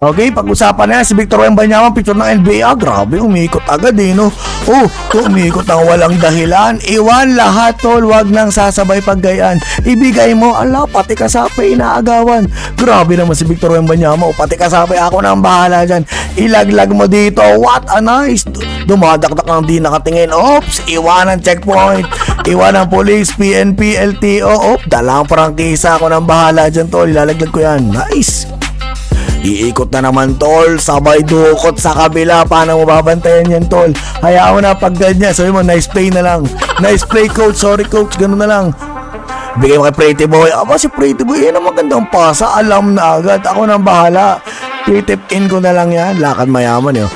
Okay, pag-usapan na si Victor Wembanyama, picture ng NBA, ah, grabe, umikot agad eh, no? Oh, umikot ng walang dahilan. Iwan lahat, tol, wag nang sasabay paggayan. Ibigay mo, ala, pati kasapay inaagawan. Grabe naman si Victor Wembanyama, oh, pati kasapay ako nang bahala dyan. Ilaglag mo dito, what a nice. Dumadakdak ng di nakatingin, oops, iwan ang checkpoint. Iwan ang police, PNP, LTO, op, dalang prangkisa ako nang bahala dyan, tol, ilalaglag ko yan. Nice. Iikot na naman tol, sabay dukot sa kabila, paano mo babantayan yan tol? Hayaan mo na pag ganyan, sabi mo nice play na lang. Nice play coach, sorry coach, ganun na lang. Bigay mo kay Pretty Boy, aba si Pretty Boy, yan ang magandang pasa, alam na agad, ako nang bahala. Titip in ko na lang yan, lakad mayaman yun.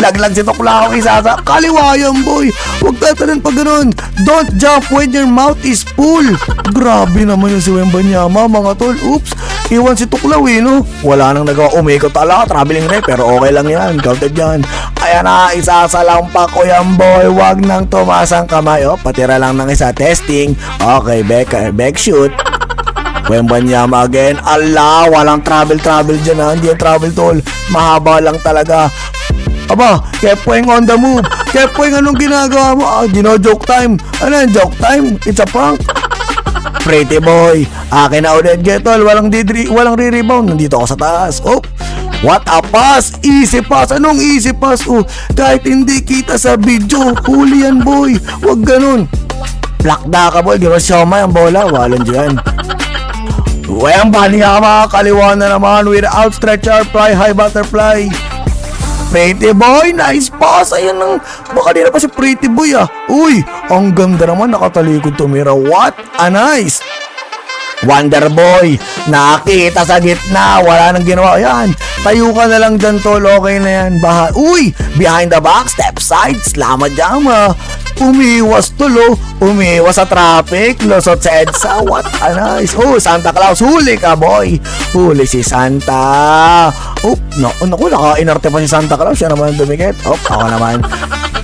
Laglag si Toklao isasa. Kaliwa yan, boy. Huwag tatanan pa ganun. Don't jump when your mouth is full. Grabe naman yung si Wembanyama, mga tol. Oops. Iwan si Tuklaw eh, no? Wala nang nagawa. Umikot ala, traveling eh, pero okay lang yan. Counted yan. Ayan na, isasalampa ko yan, boy. Huwag nang tumaas ang kamay. Oh, patira lang ng isa. Testing. Okay, back, back shoot. Wembanyama again. Ala, walang travel-travel dyan ha. Hindi yung travel tol. Mahaba lang talaga. Aba, Kepweng on the move. Kepweng, anong ginagawa mo? Ah, gino-joke time. Ano yan, joke time? It's a prank. Pretty boy. Akin na ulit, Getol. Walang, didri, walang re-rebound. Nandito ako sa taas. Oh, what a pass. Easy pass. Anong easy pass? Oh, kahit hindi kita sa video. Huli yan, boy. Huwag ganun. Plakda ka, boy. Gino siya ang bola. Walang dyan. Wayang Banyama, kaliwa na naman with outstretched fly high butterfly. Pretty boy, nice pass. Ayan ang, baka di na pa si Pretty boy ah. Uy, ang ganda naman nakatalikod tumira. What a nice. Wonder Boy, nakita sa gitna, wala nang ginawa. Yan, tayo ka na lang dyan tol, okay na yan. Baha Uy, behind the back, step side, slama jama. Umiwas tulo, umiwas sa traffic, lusot sa EDSA, what a nice. Oh, Santa Claus, huli ka boy. Huli si Santa. Oh, naku, naku, naka-inarte pa si Santa Claus, siya naman dumikit. Oh, ako naman.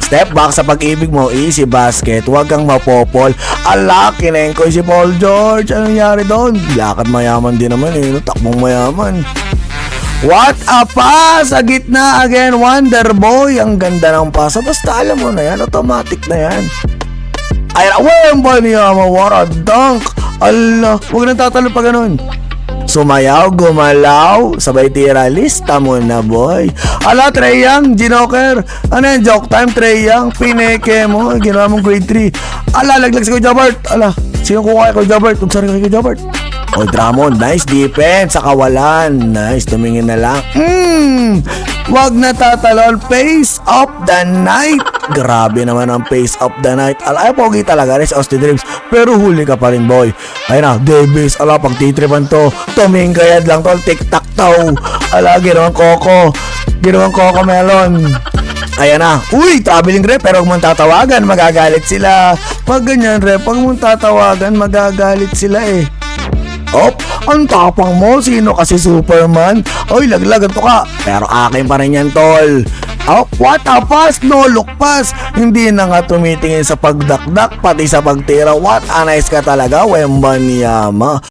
Step back sa pag-ibig mo, easy basket, huwag kang mapopol. Ala, kineng ko si Paul George. Anong nangyari doon? Lakad mayaman din naman eh, no? takbong mayaman. What a pass! Sa gitna again, Wonder Boy. Ang ganda ng pasa. Basta alam mo na yan, automatic na yan. Ay, Wemba niya, what a dunk! Ala, huwag nang tatalo pa ganun. Sumayaw, gumalaw, sabay tira, lista mo na boy. Ala, Trey Young, Ginoker. Ano yan, joke time, Trey Young, pineke mo, ginawa mong grade 3. Ala, laglag si Kuya Jobert. Ala, sino kuha kay Kuya Jobert? Ugsari kay Kuya Jobert. O, Dramon, nice defense sa kawalan. Nice, tumingin na lang. Hmm, wag na tatalon. Pace up the night. Grabe naman ang pace up the night. Ala, ay, pogi talaga rin Austin Reeves. Pero huli ka pa rin, boy. Ayun na, Davis. Ala, pag titripan to, tumingin kayad lang tol. Tic-tac-toe. Ala, ginawang Coco. Ginawang Coco Melon. Ayan na. Uy, traveling rep, pero huwag mong tatawagan, magagalit sila. Pag ganyan rep, huwag mong tatawagan, magagalit sila eh. Op, ang tapang mo, sino kasi Superman? Oy, laglagan to ka. Pero akin pa rin yan, tol. Op, what a pass, no look pass. Hindi na nga tumitingin sa pagdakdak, pati sa pagtira. What a nice ka talaga, Wembanyama.